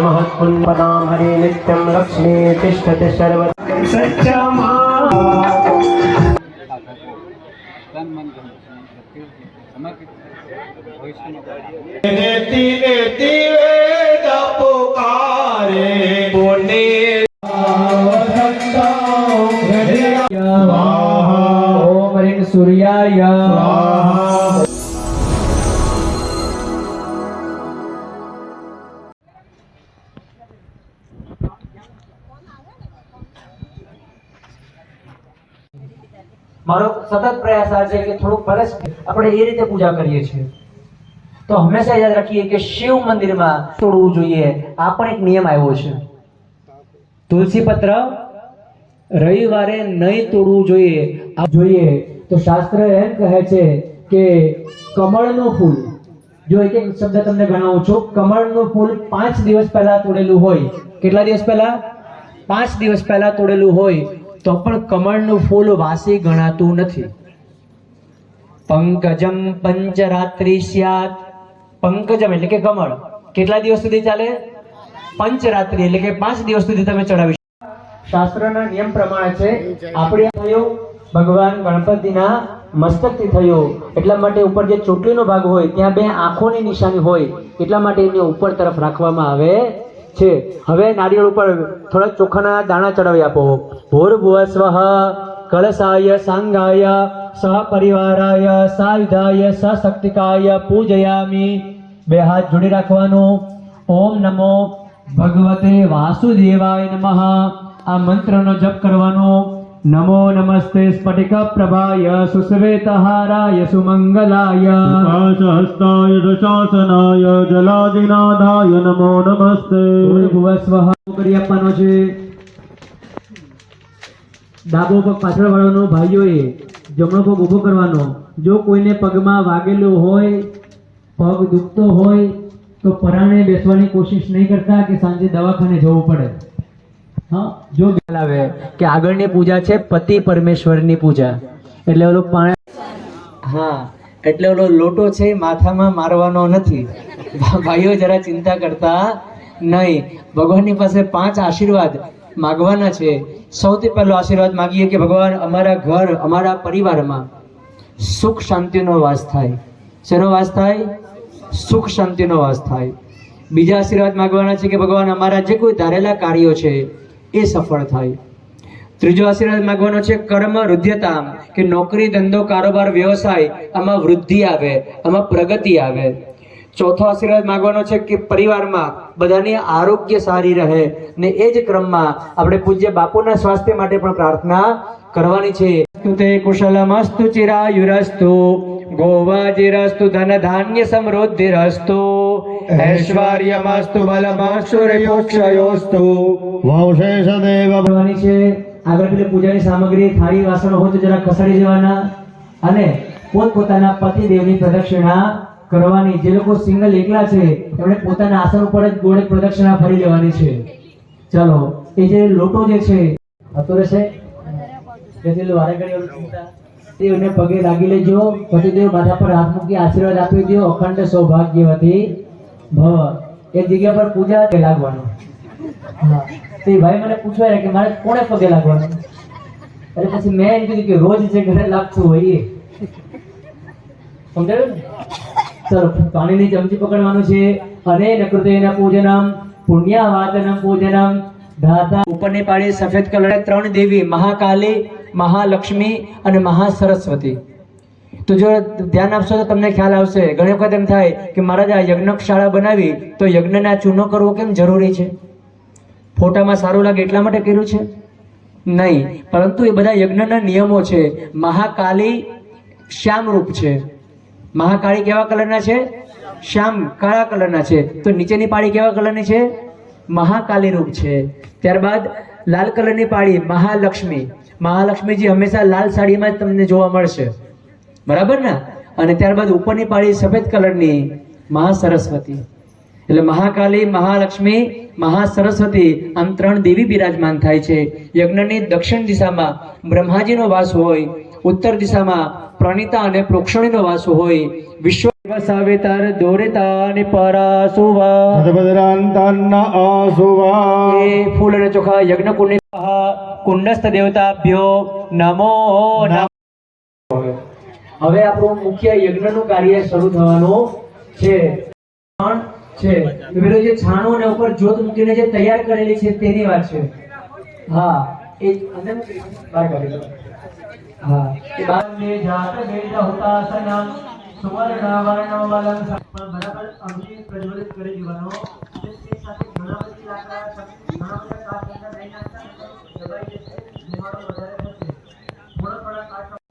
महत्पुण्पदां हरे नित्यं लक्ष्मी तिष्ठति सर्व नेति नेति वेद पुकारे पुण्य ओम ह्रीं सूर्याय स्वाहा મારો સતત પ્રયાસ આ છે કે થોડુંક વર્ષ આપણે એ રીતે પૂજા કરીએ છીએ. તો હંમેશા યાદ રાખીએ કે શિવ મંદિરમાં તોડવું જોઈએ. આ પણ એક નિયમ આવ્યો છે. તુલસી પત્ર રવિવારે નહીં તોડવું જોઈએ. આ જોઈએ. તો શાસ્ત્ર એમ કહે છે કે કમળનું ફૂલ જો એક એક શબ્દ તમને ગણાવું છું. કમળનું ફૂલ પાંચ દિવસ પહેલા તોડેલું હોય. કેટલા દિવસ પહેલા? પાંચ દિવસ પહેલા તોડેલું હોય. તો પણ કમળનું ફૂલ વાસી ગણાતું નથી. પંકજમ પંચરાત્રિ સ્યાત. પંકજમ એટલે કે કમળ. કેટલા દિવસ સુધી ચાલે? પંચરાત્રિ એટલે કે પાંચ દિવસ સુધી તમે ચડાવી શાસ્ત્રના નિયમ પ્રમાણે છે, આપણે થયું, ભગવાન ગણપતિના મસ્તકથી થયું. એટલા માટે ઉપર જે ચોટલીનો ભાગ હોય, ત્યાં બે આંખોની નિશાની હોય, એટલા માટે એને ઉપર તરફ રાખવામાં આવે છે. હવે નારિયેળ ઉપર થોડા ચોખાના દાણા ચડાવી આપો. ભૂર્ભુવસ્વ કળશાય સાંગાય, સહ પરિવારાય, સાયુધાય, સશક્તિકાય, પૂજયામી. બે હાથ જોડી રાખવાનું. ઓમ નમો ભગવતે વાસુદેવાય નમઃ. આ મંત્રનો જપ કરવાનો. નમો નમસ્તે સ્ફટિક પ્રભાય સુશ્વેતહારાય સુમંગલાય હસ્તાય દશાસનાય જલાદિનાદાય નમો નમસ્તે ભૂર્ભુવ સ્વઃ કરી આપવાનો છે ડાબો પગ પાછળ વાળવાનો ભાઈઓએ જમણો પગ ઊભો કરવાનો. જો કોઈને પગમાં વાગેલું હોય પગ દુખતો હોય તો પરાણે બેસવાની કોશિશ નહીં કરતા કે સાંજે દવાખાને જવું પડે. જો આવે કે આગળની પૂજા છે પતિ પરમેશ્વરની પૂજા. એટલે ઓલું પાણી હા, એટલે ઓલો લોટો છે માથામાં મારવાનો નથી. ભાઈઓ જરા ચિંતા કરતા નહીં. ભગવાનની પાસે પાંચ આશીર્વાદ માગવાના છે. સૌથી પહેલો આશીર્વાદ માગીએ કે ભગવાન, અમારા ઘર, અમારા પરિવારમાં સુખ શાંતિનો વાસ થાય. શેનો વાસ થાય? સુખ શાંતિનો વાસ થાય. બીજા આશીર્વાદ માગવાના છે કે ભગવાન, અમારા જે કોઈ ધારેલા કાર્યો છે એ સફળ થાય. ત્રીજો આશીર્વાદ માગવાનો છે, કર્મ રુદ્ધ્યતામ કે નોકરી, ધંધો, કારોબાર, વ્યવસાય, આમાં વૃદ્ધિ આવે, આમાં પ્રગતિ આવે. ચોથો આશીર્વાદ માગવાનો છે કે પરિવારમાં બધાની આરોગ્ય સારી રહે ને એ જ ક્રમમાં આપણે પૂજ્ય બાપુના સ્વાસ્થ્ય માટે પણ પ્રાર્થના કરવાની છે. તે કુશલમસ્તુ ચિરાયુરસ્તુ, ગોવાજીરસ્તુ ધન ધાન્ય સમૃદ્ધિરસ્તુ. ઐશ્વર્યમસ્તુ બલમાશુરયોક્ષયોસ્તુ વંશેષ દેવ ભવાની છે આગળ પેલી પૂજાની સામગ્રી થાળી વાસણો હોય તો જરા ખસેડી જવાના. અને પોતપોતાના પતિદેવની પ્રદક્ષિણા કરવાની. જે લોકો સિંગલ એકલા છે એમણે પોતાના આસન ઉપર જ ગોળે પ્રદક્ષિણા ફરી લેવાની છે. ચાલો એ જે લોટો જે છે હતો રહેશે. લો વારે ઘડી ઓલું ચિંતા તે એને પગે લાગી લેજો. પતિદેવ માથા પર હાથ મૂકી આશીર્વાદ આપી દો અખંડ સૌભાગ્યવતી ભવ એક જગ્યા પર પૂજા કે લાગવાનું? હા, તો એ ભાઈ મને પૂછવા કે મારે કોને પગે લાગવાનું? એટલે પછી મેં એમ કીધું કે રોજ જે ઘરે લાગતું હોય એ. સમજાયું? ચલો પાણીની ચમચી પકડવાનું છે. અને નકૃતેના પૂજનમ, પુણ્યાવાદનમ પૂજનમ ધાતા ઉપરની પાડી સફેદ કલર ત્રણ દેવી, મહાકાલી, મહાલક્ષ્મી અને મહાસરસ્વતી. તો જો ધ્યાન આપશો તો તમને ખ્યાલ આવશે. ઘણી વખત એમ થાય કે મહારાજ આ યજ્ઞશાળા બનાવી, તો યજ્ઞના ચૂનો કરવો કેમ જરૂરી છે? ફોટામાં સારું લાગે એટલા માટે કર્યું છે? નહીં. પરંતુ એ બધા યજ્ઞના નિયમો છે. મહાકાલી શ્યામ રૂપ છે. મહાકાળી કેવા કલરના છે? શ્યામ કાળા કલરના છે. તો નીચેની પાળી કેવા કલરની છે? મહાકાલી રૂપ છે. ત્યારબાદ લાલ કલરની પાળી મહાલક્ષ્મી. મહાલક્ષ્મીજી હંમેશા લાલ સાડીમાં જ તમને જોવા મળશે. બરાબર ને? અને ત્યારબાદ ઉપરની પાળી સફેદ કલરની મહા સરસ્વતી એટલે મહાકાલી મહાલક્ષ્મી મહા સરસ્વતી આમ ત્રણ દેવી બિરાજમાન થાય છે. યજ્ઞની દક્ષિણ દિશામાં બ્રહ્માજીનો વાસ હોય ઉત્તર દિશામાં પ્રણીતા અને પ્રોક્ષણીનો વાસ હોય વિશ્વ સાવેતર દોરેતાની પરાસુવા. સદભદ્રાંતાન્ન આસુવા. એ ફૂલ અને ચોખા યજ્ઞ કુંડ કુંડસ્થ દેવતાભ્યો નમો નમઃ. હવે આપણું મુખ્ય યજ્ઞનું કાર્ય શરૂ થવાનું છે. પણ છે. પેલો જે છાણું ને ઉપર જોત મૂકીને જે તૈયાર કરેલી છે તેની વાત છે. હા, એ અંદર બહાર કાઢી હા. એ બાદને જાત વેદ હુતાસનમ સુવર્ણ વર્ણ વલમ બરાબર? અગ્નિ પ્રજ્વલિત કરી દેવાનો સાથે ઘણા બધી ઘણા બધા કાચ અંદર લઈ નાખતા અને દબાઈ જશે ધુમાડો વધારે થશે થોડા થોડા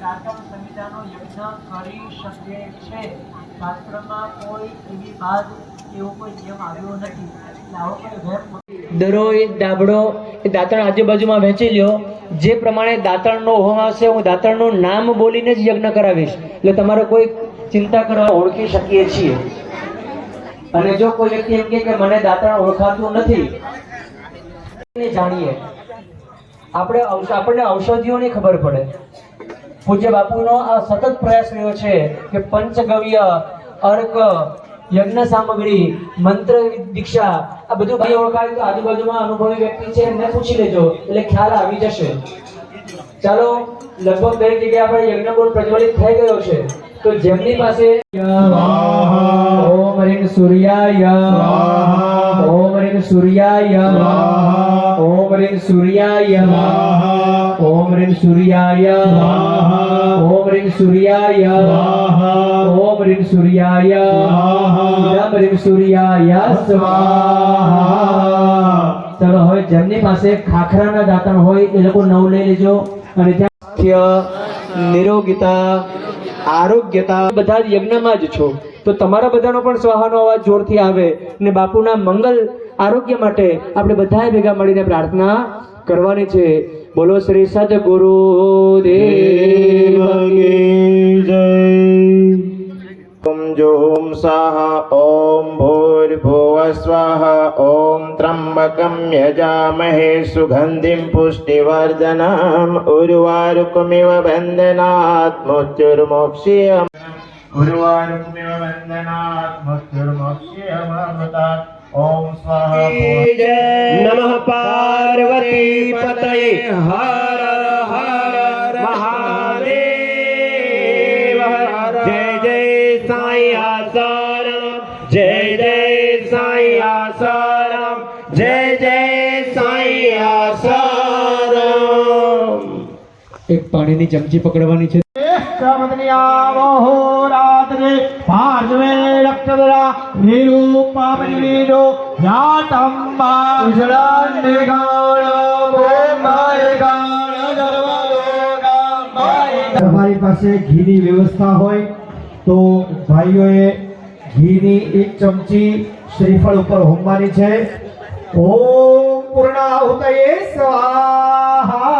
દાતણ સંહિતાનો યજ્ઞ કરી શકે છે. શાસ્ત્રમાં કોઈ એવી કોઈ નિયમ નથી. આવો કોઈ વહેમ દરો એ દાબડો એ દાંતણ આજુબાજુમાં વહેંચી લ્યો. જે પ્રમાણે દાંતણનો હોમ આવશે, હું દાંતણનું નામ બોલીને જ યજ્ઞ કરાવીશ. એટલે તમારે કોઈ ચિંતા કરવા ઓળખી શકીએ છીએ. અને જો કોઈ વ્યક્તિ એમ કે મને દાંતણ ઓળખાતું નથી જાણીએ. આપણે આપણને ઔષધિઓની ખબર પડે. પૂજ્ય બાપુનો આ સતત પ્રયાસ રહ્યો છે કે પંચગવ્ય, અર્ક, યજ્ઞ સામગ્રી, મંત્ર દીક્ષા, આ બધું ભાઈ ઓળખાય તો આજુબાજુમાં અનુભવી વ્યક્તિ છે, એમને પૂછી લેજો. એટલે ખ્યાલ આવી જશે. ચાલો, લગભગ દરેક જગ્યાએ આપણે યજ્ઞ પ્રજ્વલિત થઈ ગયો છે. તો જેમની પાસે ઓમ રીમ સૂર્યાય ઓમ રીમ સૂર્યાય ઓમ રીમ સૂર્યાય ઓમ રીમ સૂર્યાય ઓમ રીમ સૂર્યાય ઓમ રીમ સૂર્યાય ઓમ રીમ સૂર્યાય સ્વાહા. ચલો હવે જેમની પાસે ખાખરાના દાંતણ હોય એ લોકો નવ લઈ લેજો. અને ત્યાં નિરોગીતા આરોગ્યતા, બધા જ યજ્ઞમાં જ છો. તો તમારા બધાનો પણ સ્વાહાનો અવાજ જોરથી આવે ને બાપુના મંગલ આરોગ્ય માટે આપણે બધાએ ભેગા મળીને પ્રાર્થના કરવાની છે. બોલો શ્રી સદગુરુ દેવ જય. ॐ जों सः ॐ भूर्भुवः स्वः ॐ त्र्यम्बकं यजामहे सुगन्धिं पुष्टिवर्धनम् उर्वारुकमिव बन्धनात् मृत्युर्मोक्ष्यम् उर्वारुकमिव बन्धनात् मृत्युर्मोक्ष्यममृतात् ॐ स्वाहा नमः पार्वती पतये हर हर महादेव સાયા શરણમ જય જય સાયા શરણમ જય જય સાયા શરણમ એક પાણીની ચમચી પકડવાની છે. તમારી પાસે ઘીની વ્યવસ્થા હોય તો ભાઈઓએ ઘીની એક ચમચી શ્રીફળ ઉપર હોમવાની છે. ઓમ પૂર્ણાહુતયે સ્વાહા.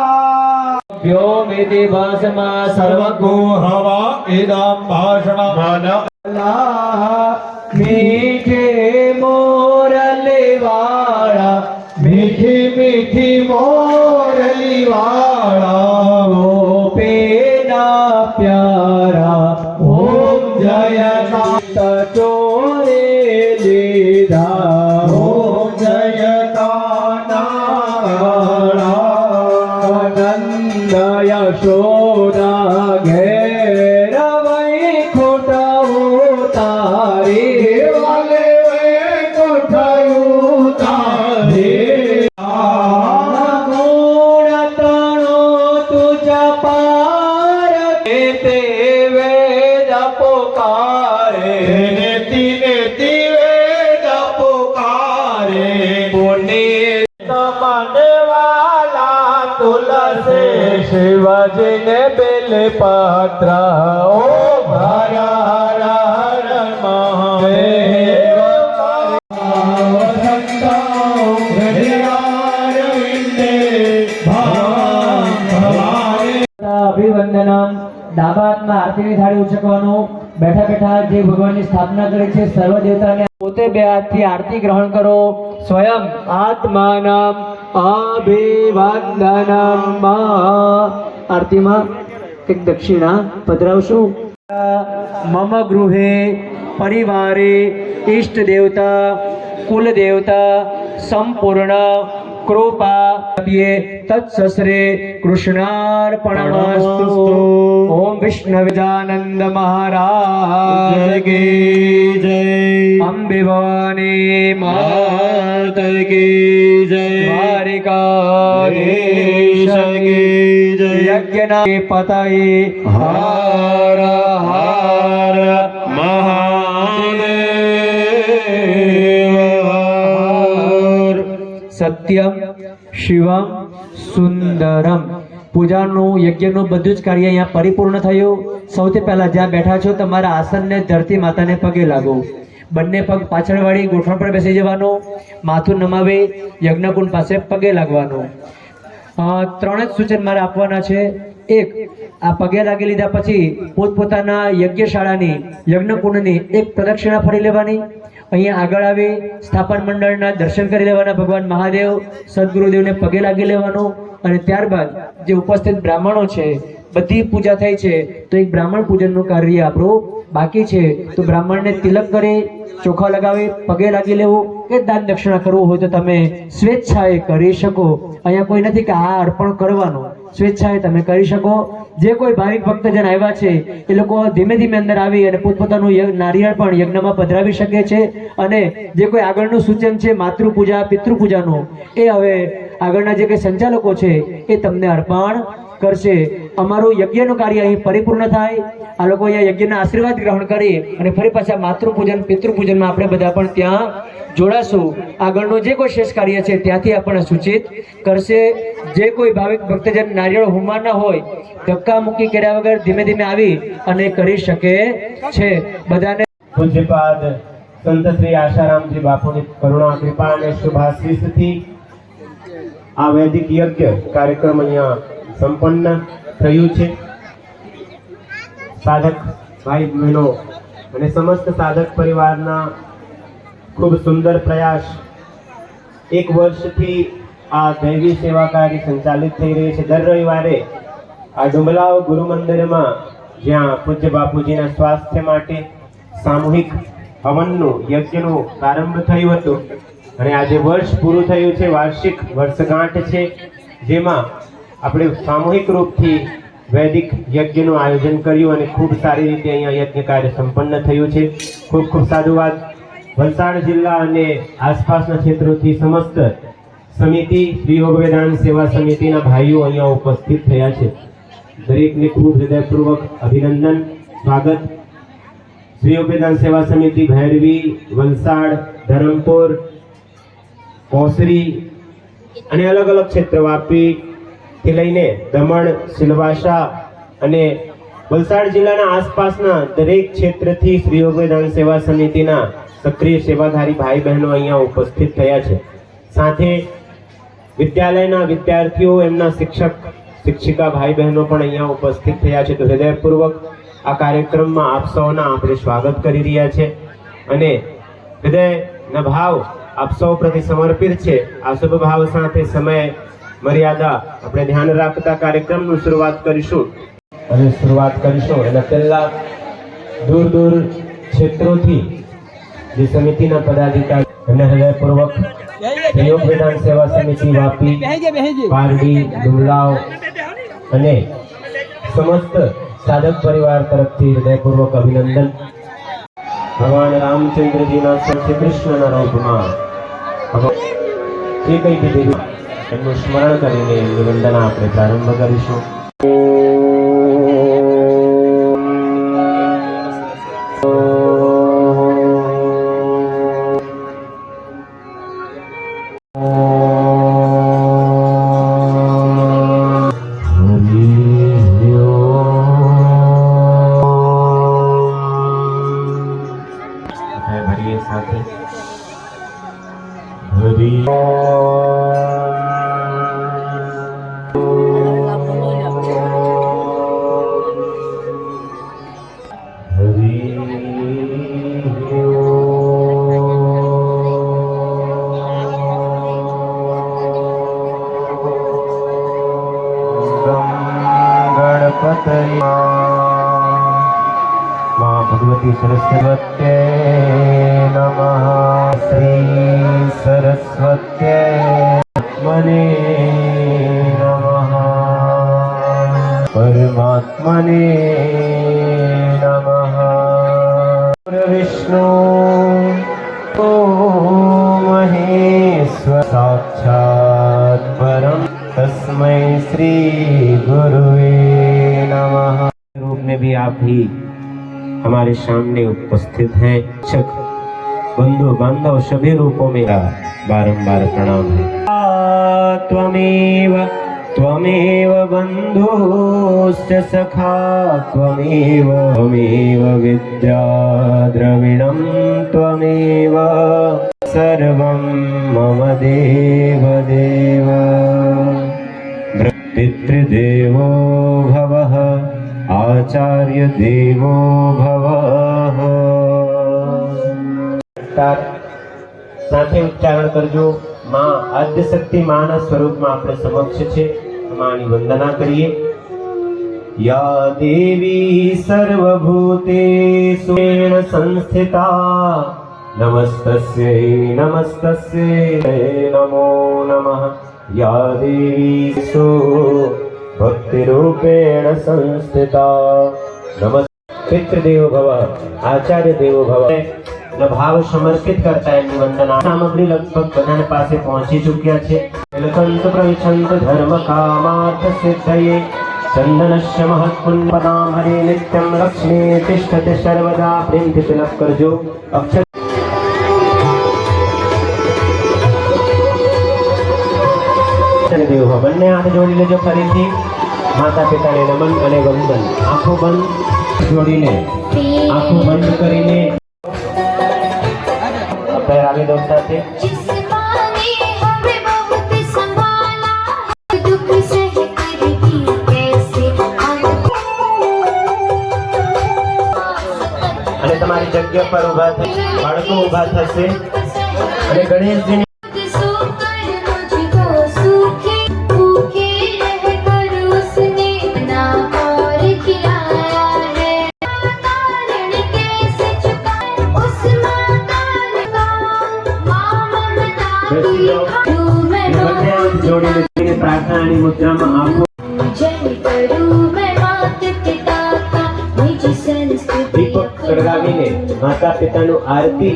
વ્યોમિતિ ભાસમાં સર્વગો હવા ઇદમ ભાષણ મન મીઠે મોરલી વાળા મીઠી મીઠી મોરલી વાળા પત્ર ઓ અભિવંદનમ. ડાબા હાથમાં આરતીની થાળી ઉચકવાનું બેઠા બેઠા જે ભગવાનની સ્થાપના કરી છે, સર્વ દેવતાને પોતે બે હાથથી આરતી ગ્રહણ કરો. સ્વયં આત્માનમ અભિવંદનમ. આરતીમાં એક દક્ષિણા પધરાવશો. મમ ગૃહે પરિવારે ઈષ્ટ દેવતા કુલ દેવતા સંપૂર્ણ કૃપા તત્સસરે કૃષ્ણાર્પણમસ્તુ. ઓમ વિષ્ણવિદાનંદ મહારાજ કી જય. અંબે ભવાની માત કી જય. દ્વારિકાધીશ. કી જય યજ્ઞના પતયે હાર હાર મહાદેવ. સત્યમ શિવમ સુંદરમ. પૂજાનું યજ્ઞનું બધું જ કાર્ય અહીંયા પરિપૂર્ણ થયું. સૌથી પહેલા જ્યાં બેઠા છો તમારા આસનને ધરતી માતાને પગે લાગો. બંને પગ પાછળવાળી ગોઠવણ પર બેસી જવાનો. માથું નમાવી યજ્ઞકુંડ પાસે પગે લાગવાનો. ત્રણ જ સૂચન મારે આપવાના છે. એક, આ પગે લાગી લીધા પછી પોતપોતાના યજ્ઞશાળાની, યજ્ઞકુંડની એક પ્રદક્ષિણા ફરી લેવાની. અહીંયા આગળ આવી સ્થાપન મંડળના દર્શન કરી લેવાના ભગવાન મહાદેવ, સદગુરુદેવને પગે લાગી લેવાનું અને ત્યારબાદ જે ઉપસ્થિત બ્રાહ્મણો છે, બધી પૂજા થઈ છે, તો એક બ્રાહ્મણ પૂજનનું કાર્ય આપણું બાકી છે. તો બ્રાહ્મણને તિલક કરી, ચોખા લગાવી, પગે લાગી લેવું કે દાન દક્ષિણા કરવું હોય તો તમે સ્વેચ્છાએ કરી શકો. અહીંયા કોઈ નથી કે આ અર્પણ કરવાનું. સ્વેચ્છાએ તમે કરી શકો. જે કોઈ ભાવિક ભક્તજન આવ્યા છે, એ લોકો ધીમે ધીમે અંદર આવી અને પોતપોતાનું નારિયેળ પણ યજ્ઞમાં પધરાવી શકે છે. અને જે કોઈ આગળનું સૂચન છે, માતૃપૂજા, પિતૃપૂજાનું, એ હવે આગળના જે કંઈ સંચાલકો છે, એ તમને અર્પણ કરશે. અમારું યજ્ઞનું કાર્ય અહીં પરિપૂર્ણ થાય. આ લોકો અહીંયા યજ્ઞના આશીર્વાદ ગ્રહણ કરી અને ફરી પાછા માતૃપૂજન, પિતૃપૂજનમાં આપણે બધા પણ ત્યાં જોડાશું. આગળનું જે કોઈ શેષ કાર્ય છે ત્યાંથી આપણને સૂચિત કરશે. જે કોઈ ભાવિક ભક્તજન નારિયેળ હુમાના હોય, ધક્કા મૂકી કર્યા વગર ધીમે ધીમે આવી અને કરી શકે છે. બધાને પૂજ્યપાદ સંત શ્રી આશારામજી બાપુની કરુણા, કૃપા અને શુભાશીષથી આ વૈદિક યજ્ઞ કાર્યક્રમ અહીંયા સંપન્ન થયું છે. સાધક ભાઈ બહેનો અને સમસ્ત સાધક પરિવારના ખૂબ સુંદર પ્રયાસ એક વર્ષથી આ દૈવી સેવા કાર્ય સંચાલિત થઈ રહી છે. દર રવિવારે આ ડુંબલાવ ગુરુ મંદિરમાં જ્યાં પૂજ્ય બાપુજીના સ્વાસ્થ્ય માટે સામૂહિક હવનનું, યજ્ઞનો પ્રારંભ થયું હતું. અને આજે વર્ષ પૂરું થયું છે. વાર્ષિક વર્ષગાંઠ છે. જેમાં આપણે સામૂહિક રૂપથી વૈદિક યજ્ઞનું આયોજન કર્યું અને ખૂબ સારી રીતે અહીંયા યજ્ઞ કાર્ય સંપન્ન થયું છે. ખૂબ ખૂબ સાધુવાદ. વલસાડ જિલ્લા અને આસપાસના ક્ષેત્રોથી સમસ્ત સમિતિ શ્રી યોગવેદાન સેવા સમિતિના ભાઈઓ અહીંયા ઉપસ્થિત થયા છે. દરેકને ખૂબ હૃદયપૂર્વક અભિનંદન, સ્વાગત. શ્રી યોગવેદાન સેવા સમિતિ ભૈરવી, વલસાડ, ધરમપુર કોસરી અને અલગ અલગ ક્ષેત્ર વાપી થી લઈને દમણ, સિલવાસા અને વલસાડ જિલ્લાના આસપાસના દરેક ક્ષેત્રથી શ્રી યોગદાન સેવા સમિતિના સક્રિય સેવાધારી ભાઈ બહેનો અહીંયા ઉપસ્થિત થયા છે. સાથે વિદ્યાલયના વિદ્યાર્થીઓ, એમના શિક્ષક, શિક્ષિકા ભાઈ બહેનો પણ અહીંયા ઉપસ્થિત થયા છે. તો હૃદયપૂર્વક આ કાર્યક્રમમાં આપ સૌના આપણે સ્વાગત કરી રહ્યા છે. અને હૃદયના ભાવ આપ સૌ પ્રતિ સમર્પિત છે. આ શુભ ભાવ સાથે સમય મર્યાદા આપણે ધ્યાન રાખતા કાર્યક્રમનું શરૂઆત કરીશું. અને શરૂઆત કરીશું. એના પહેલા દૂર દૂર ક્ષેત્રોથી જે સમિતિના પદાધિકારી એમને હૃદયપૂર્વક સંયોગ વિધાન સેવા સમિતિ વાપી, પારડી ડુમલાવ અને સમસ્ત સાધક પરિવાર તરફથી હૃદયપૂર્વક અભિનંદન. ભગવાન રામચંદ્રજીના શ્રી કૃષ્ણના રૂપમાં. જે કંઈ કીધેલું એમનું સ્મરણ કરીને એમની વંદના આપણે પ્રારંભ કરીશું. You. सामने उपस्थित हैं। शिक्षक बंधु बांधव सभी रूपों में बारंबार प्रणाम है। त्वमेव त्वमेव बन्धुश्च सखा त्वमेव त्वमेव विद्या द्रविणं त्वमेव सर्वं मम देव देव पितृदेवो भवः આચાર્ય દેવો भवः। સાથે ઉચ્ચારણ કરજો. માં આદ્યશક્તિ માના સ્વરૂપમાં આપણે સમક્ષ છે. માની વંદના કરીએ. યા દેવી સર્વભૂતે સંસ્થિતા. નમસ્તસ્ય નમસ્તસ્ય નમો નમઃ. યા દેવી સો ભક્તિરૂપેણ સંસ્થિતા નમસ્તે पितृदेव भव आचार्य देव भव નો ભાવ સમર્પિત કરતા એમની વંદના સામગ્રી લગભગ બધાને પાસે પહોંચી ચૂક્યા છે નીલકંઠ પ્રવિશંત ધર્મ કામાર્થ સિદ્ધયે ચંદનસ્ય મહત્પુન્પદામ હરે નિત્યમ લક્ષ્મી તિષ્ઠતે સર્વદા પ્રેમથી તિલક કરજો અક્ષર દેવ ભવ. બંને હાથ જોડી લેજો ફરીથી માતા પિતાને નમન અને વંદન. આંખો બંધ જોડીને, આંખો બંધ કરીને. પહેરાવી દો સાથે અને તમારી જગ્યા પર ઊભા થશે, બાળકો ઊભા થશે. અને ગણેશજીની માતા પિતાનું આરતી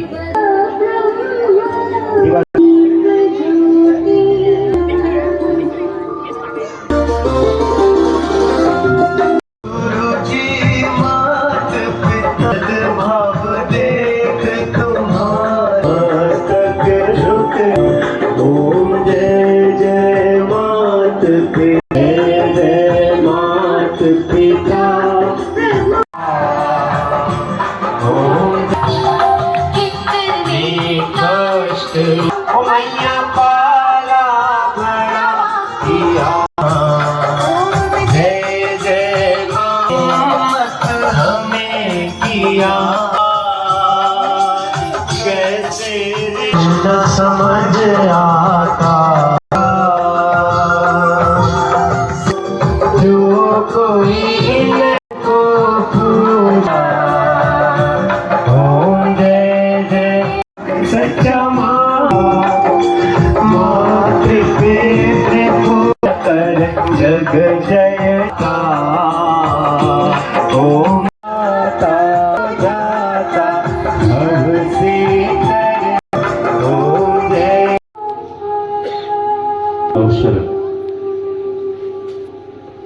અવસર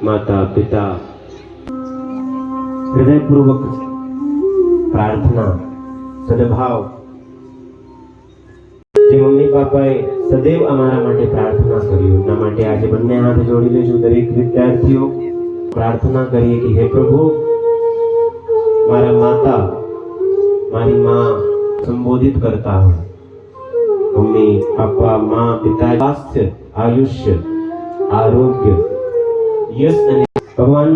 માતા પિતા હૃદયપૂર્વક પ્રાર્થના સદભાવ જે મમ્મી પાપાએ સદૈવ અમારા માટે પ્રાર્થના કરી એમના માટે આજે બંને હાથ જોડી લઈશું દરેક વિદ્યાર્થીઓ પ્રાર્થના કરીએ કે હે પ્રભુ મારા માતા મારી માં સંબોધિત કરતા હોય મમ્મી પાપા માં પિતા સ્વાસ્થ્ય આયુષ્ય, આરોગ્ય. યશ અને ભગવાન,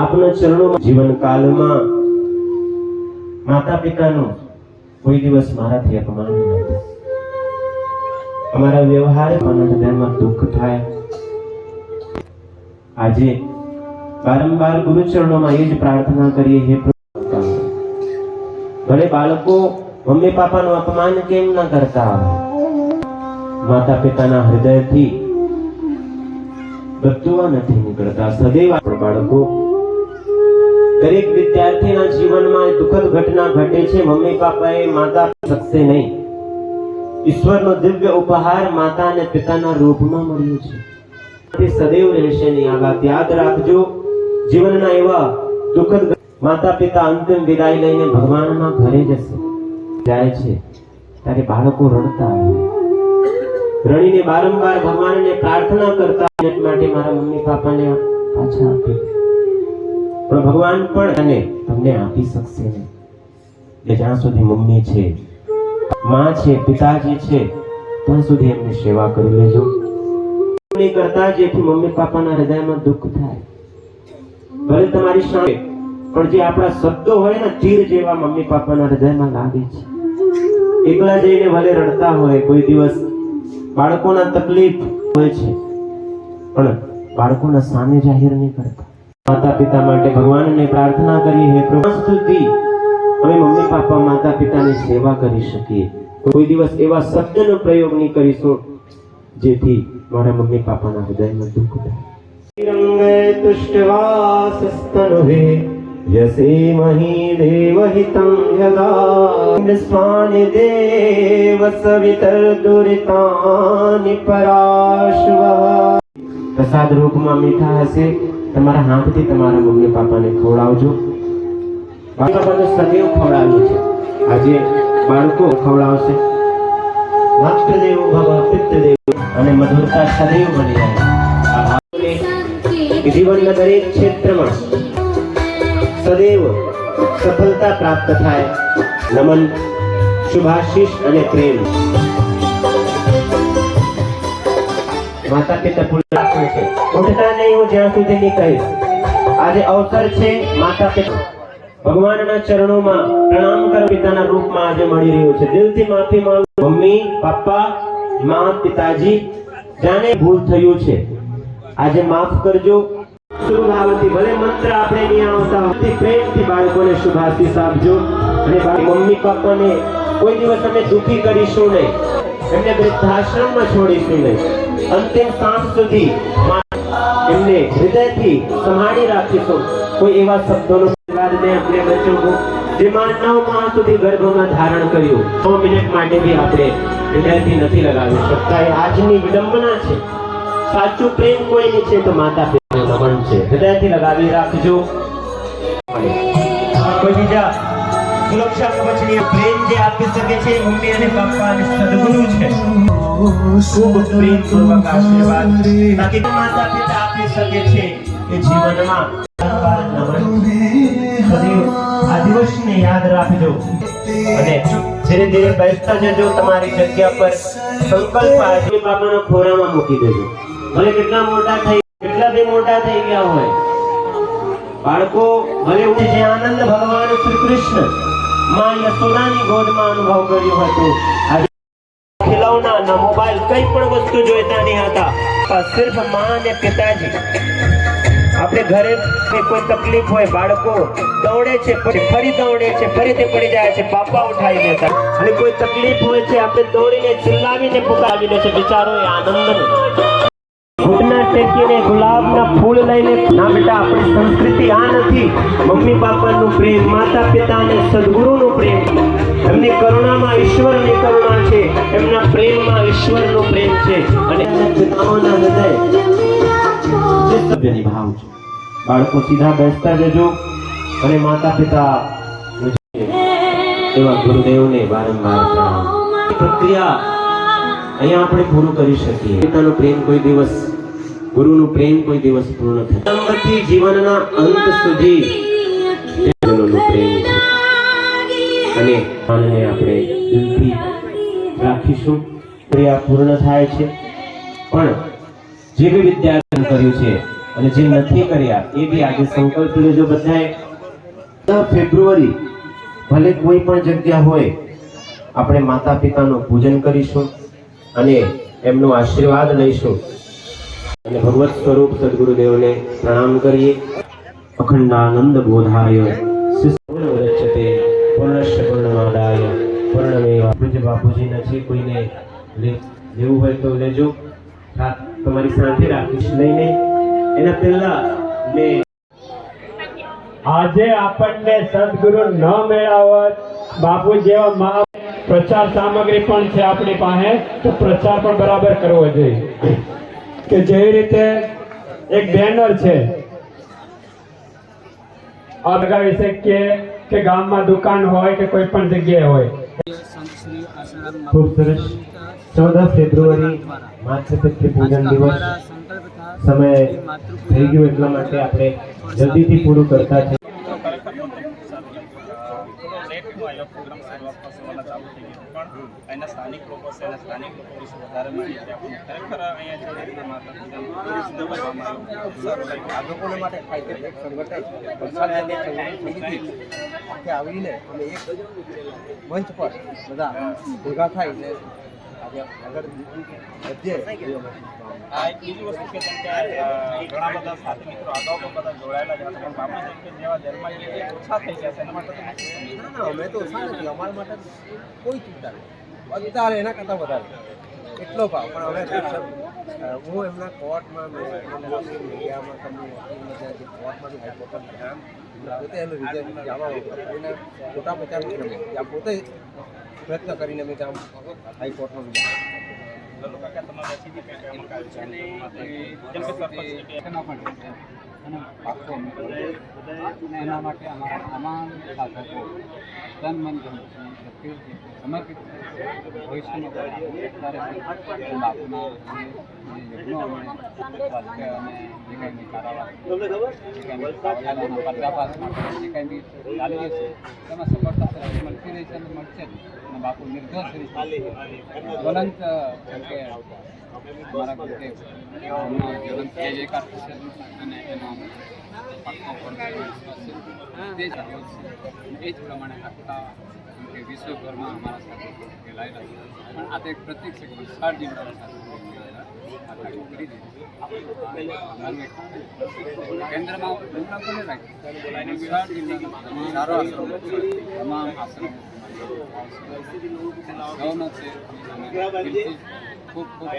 આપના ચરણોમાં જીવનકાળમાં માતા પિતાનો કોઈ દિવસ મારાથી અપમાન ન અમારા વ્યવહાર હૃદયમાં દુઃખ થાય. આજે વારંવાર ગુરુચરણોમાં એ જ પ્રાર્થના કરીએ, હે ભલે બાળકો મમ્મી પાપાનું અપમાન કેમ ન કરતા? માતા પિતાના હૃદયથી બધું નથી નીકળતા. સદૈવ આપણા બાળકો, દરેક વિદ્યાર્થીના જીવનમાં દુઃખદ ઘટના ઘટે છે. મમ્મી, પાપાએ માતા શકશે નહીં. ઈશ્વરનો દિવ્ય ઉપહાર માતા અને પિતાના રૂપમાં મળ્યો છે. તે સદૈવ રહેશે નહીં. આ વાત યાદ રાખજો. જીવનના એવા દુઃખદ માતા પિતા અંતિમ વિદાય લઈને ભગવાનના ઘરે જશે. જાય છે. ત્યારે બાળકો રડતા હોય. રડીને વારંવાર ભગવાનને પ્રાર્થના કરતા મિનિટ માટે મારા મમ્મી પાપાને પાછા આપી. પણ ભગવાન પણ અને તમને આપી શકશે નહીં. કે જ્યાં સુધી મમ્મી છે, માં છે, પિતાજી છે, ત્યાં સુધી એમની સેવા કરી લેજો. નહીં કરતા જેથી મમ્મી પાપાના હૃદયમાં દુઃખ થાય. ભલે તમારી સામે, પણ જે આપણા શબ્દો હોય ને, તીર જેવા મમ્મી પાપાના હૃદયમાં લાગે છે. એકલા જઈને ભલે રડતા હોય, કોઈ દિવસ બાળકોના તકલીફ હોય છે. પણ બાળકોના સામે જાહેર નહીં કરતા. માતા પિતા માટે ભગવાનને પ્રાર્થના કરી હે પ્રભુ. સુધી અમે મમ્મી પાપા માતા પિતાની સેવા કરી શકીએ. કોઈ દિવસ એવા શબ્દનો પ્રયોગ નહીં કરીશું, જેથી મારા મમ્મી પાપાના હૃદયમાં દુઃખ થાય. રંગે તુષ્ટવાસસ્તનુહે યસેમહિ देवहितं यदा સ્વાનિ देव સવિતર દુરિતાનિ પરાશ્વ પ્રસાદ રૂપમાં મીઠા હશે તમારા હાથથી તમારા મમ્મી પાપાને ખવડાવજો. બાળકોને સદૈવ ખવડાવ્યું છે. આજે બાળકો ખવડાવશે. ભક્તદેવ ભવ પિત્તદેવ અને મધુરતા સદૈવ બની જાય. જીવનના દરેક ક્ષેત્રમાં સદૈવ સફળતા પ્રાપ્ત થાય. નમન, શુભાશીષ અને પ્રેમ. માતા પિતા પુણ્યાત્મા છે. ઉઠતા નહીં હું જ્યાં સુધી નહીં કહીશ. આજે અવસર છે માતા પિતા ભગવાનના ચરણોમાં પ્રણામ કર પિતાના રૂપમાં આજે મળી રહ્યો છે. દિલથી માફી માંગુ. મમ્મી, પપ્પા, મા, પિતાજી, જાણે ભૂલ થયું છે. આજે માફ કરજો. શુભાવતી ભલે મંત્ર આપણે નહીં આવતા હોય, પ્રેમથી બાળકોને શુભાશીષ આપજો અને મમ્મી પપ્પાને કોઈ દિવસ અમે દુખી કરીશું નહીં. એમને વૃદ્ધાશ્રમમાં છોડીશું નહીં. અંતિમ સાંજ સુધી એમને હૃદયથી સંભાળી રાખીશું. કોઈ એવા શબ્દોનો આશીર્વાદને આપણે બચવું જેમાં નવ માસ સુધી ગર્ભમાં ધારણ કર્યું. છ મિનિટ માટે બી આપણે હૃદયથી નથી લગાવી શકતા. એ આજની વિડંબના છે. સાચું પ્રેમ કોઈની છે તો માતા પિતાનું છે. હૃદયથી લગાવી રાખજો. કોઈ બીજા સુરક્ષા કવચની પ્રેમ જે આપી શકે છે મમ્મી અને પપ્પા અને સદગુરુ છે. ખૂબ પ્રેમપૂર્વક આશીર્વાદ બાકી માતા પિતા આપી શકે છે કે જીવનમાં. યાદ રાખજો. અને ધીરે ધીરે બેસતા જજો તમારી જગ્યા પર. સંકલ્પ આજે ખોરામાં મૂકી દેજો. ભલે કેટલા મોટા થઈ કેટલા બી મોટા થઈ ગયા હોય? બાળકો, ભલે હું જે આનંદ ભગવાન શ્રી કૃષ્ણમાં યશોદાની ગોદમાં અનુભવ કર્યો હતો ખિલૌના ના મોબાઈલ કઈ પણ વસ્તુ જોઈતા નહીં હતા. સિર્ફમાં અને પિતાજી. આપણે ઘરે કોઈ તકલીફ હોય, બાળકો દોડે છે, પછી ફરી દોડે છે, ફરીથી પડી જાય છે પાપા ઉઠાવી લેતા. અને કોઈ તકલીફ હોય છે, આપણે દોડીને, ચિલ્લાવીને પુકાવીને છે બિચારો એ આનંદ ઘૂંટના ટેકીને ગુલાબના ફૂલ લઈને, ના બેટા, આપણી સંસ્કૃતિ આ નથી. મમ્મી પાપાનું પ્રેમ, માતા પિતા અને સદગુરુનું પ્રેમ. એમની કરુણામાં ઈશ્વરની કરુણા છે. એમના પ્રેમમાં ઈશ્વરનો પ્રેમ છે. અને પિતાઓના હૃદય ભાવ છે. બાળકો સીધા બેસતા જજો અને માતા પિતા એવા ગુરુદેવને વારંવાર પ્રક્રિયા અહીંયા આપણે પૂરું કરી શકીએ. પિતાનો પ્રેમ કોઈ દિવસ ગુરુનું પ્રેમ કોઈ દિવસ પૂર્ણ થાય જીવનના અંત સુધી જનોનું પ્રેમ અને મનને આપણે દિલથી રાખીશું. ક્રિયા પૂર્ણ થાય છે. પણ જે બી વિદ્યાર્થીઓ કર્યું છે અને જે નથી કર્યા, એ બી આજે સંકલ્પ લેજો બધાએ. દસ ફેબ્રુઆરી, ભલે કોઈ પણ જગ્યા હોય, આપણે માતા પિતાનું પૂજન કરીશું અને એમનો આશીર્વાદ લઈશું. અને ભગવત સ્વરૂપ સદગુરુદેવને પ્રણામ કરીએ. અખંડાનંદ બોધાય. શિષ્યતે પૂર્ણશ પૂર્ણમાદાય. પૂર્ણમેવા. પૂજ્ય બાપુજીના છે કોઈને લેવું હોય તો લેજો. તમારી સાથે રાખીશ લઈને. એના પહેલા મે આજે આપણને સદગુરુ ન મેળાવત. બાપુ જેવા મહા પ્રચાર સામગ્રી પણ છે આપણી પાસે, તો પ્રચાર પણ બરાબર કરવો જોઈએ. કે જેવી રીતે એક બેનર છે. આ લગાવી શકીએ કે ગામમાં દુકાન હોય કે કોઈ પણ જગ્યાએ હોય. ખૂબ સરસ. ચૌદ ફેબ્રુઆરી માતૃપિતૃ પૂજન દિવસ. સમય થઈ ગયો એટલા માટે આપણે જલ્દીથી પૂરું કરતા છે લેટમાં પ્રોગ્રામ શરૂઆત થવાના ચાલુ થઈ ગયું પણ અહીંના સ્થાનિક લોકો છે એના સ્થાનિક આ લોકોને માટે ફાયદો એક સંગઠન વલસાડ જિલ્લા સંગઠન સમિતિ આખે આવીને અમે એક મંચ પર બધા ભેગા થઈને આગળ આ એક બીજી વસ્તુ કે જેમ કે ઘણા બધા સાથી મિત્રો અગાઉ પણ બધા જોડાયેલા જ પણ બાપુ જેમ કે જેવા જન્માઈ એ ઓછા થઈ ગયા છે એના માટે તમે ના ના અમે તો ઓછા નથી અમારા માટે કોઈ ચિંતા નહીં. અત્યારે એના કરતાં વધારે. એટલો ભાવ પણ હવે હું એમના કોર્ટમાં મીડિયામાં તમને જે કોર્ટમાં બી હાઈકોર્ટમાં ધ્યાન પોતે એનું રિઝલ્ટ જાણવા કોઈને પ્રચાર નથી ત્યાં પોતે પ્રયત્ન કરીને મેં ત્યાં હાઈકોર્ટમાં પણ છે. અને પાકો મિત્રો. અને એના માટે અમારા તમામ સાધકો તન મન ધન સમર્પિત. ભવિષ્યમાં બાપુના યજ્ઞો અમે અને જે કંઈ બી કારાવાસ જે કંઈ બી કાવડિયાના પર્દાફાશ માટે જે કંઈ બી ચાલી રહ્યું છે તેમાં સફળતા મળતી રહી છે અને મળશે જ અને બાપુ નિર્દોષ રીતે જ્વલંત જેમ કે અમારા ગુરુદેવ એમનો જે જય જયકાર થશે અને એનો છે, તે જ છે. એ જ પ્રમાણે આખા વિશ્વભરમાં અમારા સાથે ફેલાયેલા છે. પણ આ તો એક પ્રતિક છે કે વલસાડ જિલ્લાના સાથે. કેન્દ્રમાં સારો આશ્રમ તમામ આશ્રમો સૌનો છે ખૂબ ખૂબ